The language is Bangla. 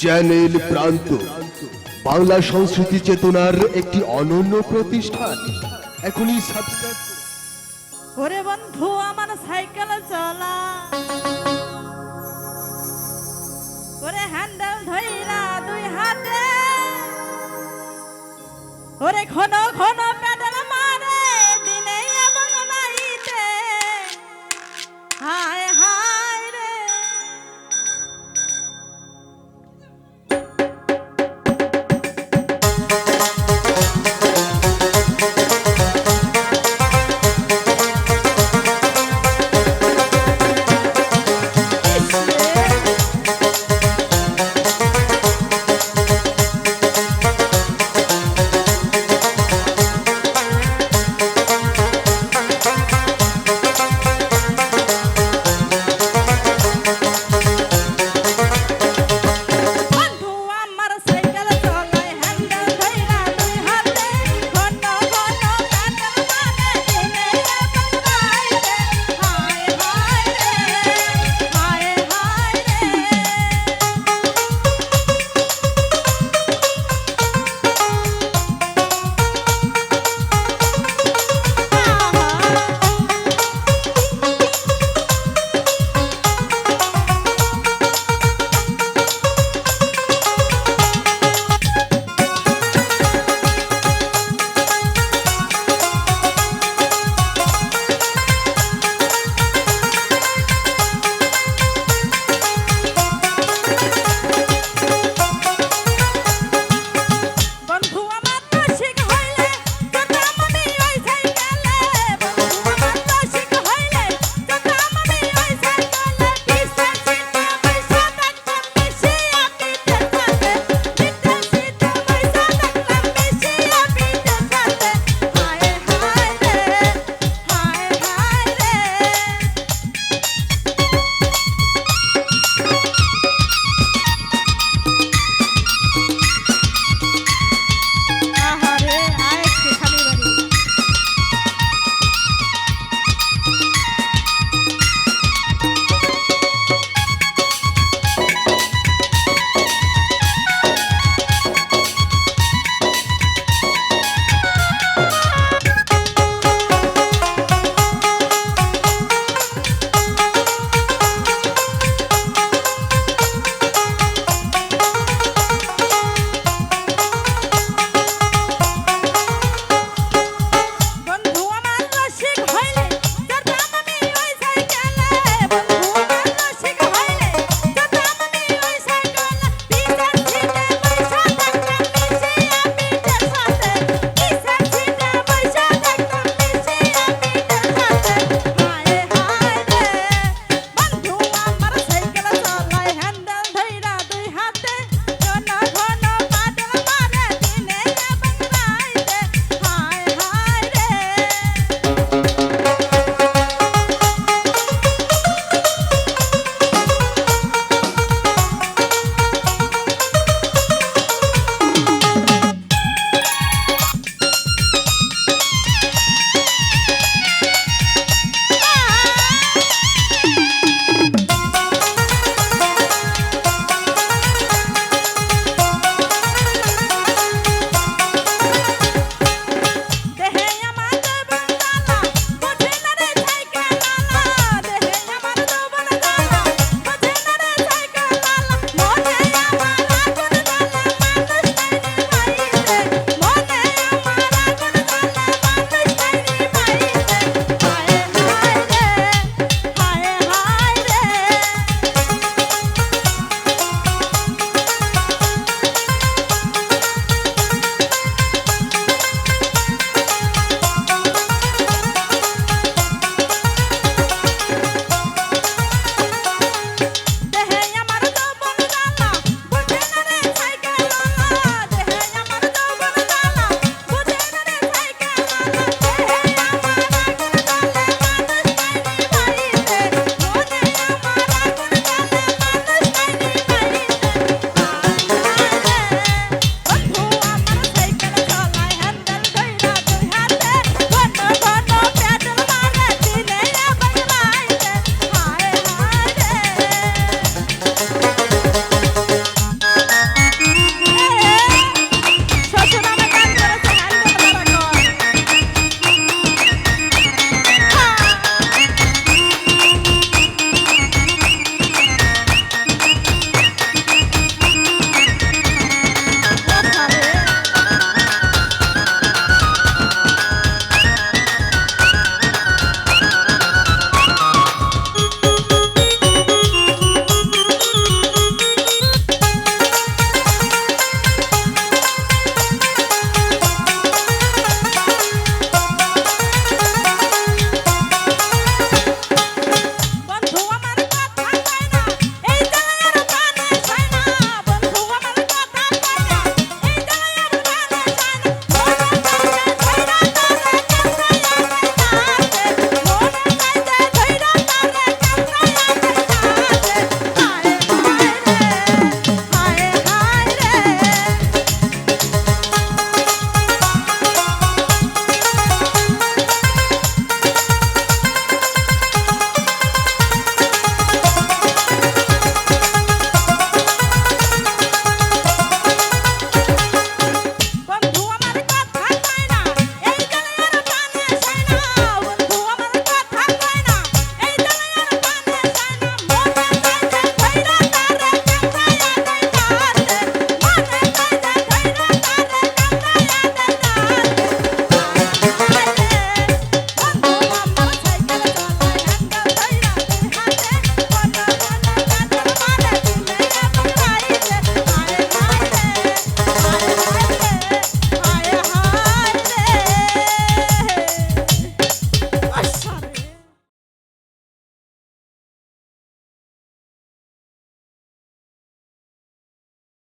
চ্যানেল প্রান্ত। বাংলা সংস্কৃতি চেতনার একটি অনন্য প্রতিষ্ঠান। এখনই সাবস্ক্রাইব ওরে বন্ধু, আমার সাইকেল চলা। ওরে হ্যান্ডেল ধইরা দুই হাতে। ওরে ঘন ঘন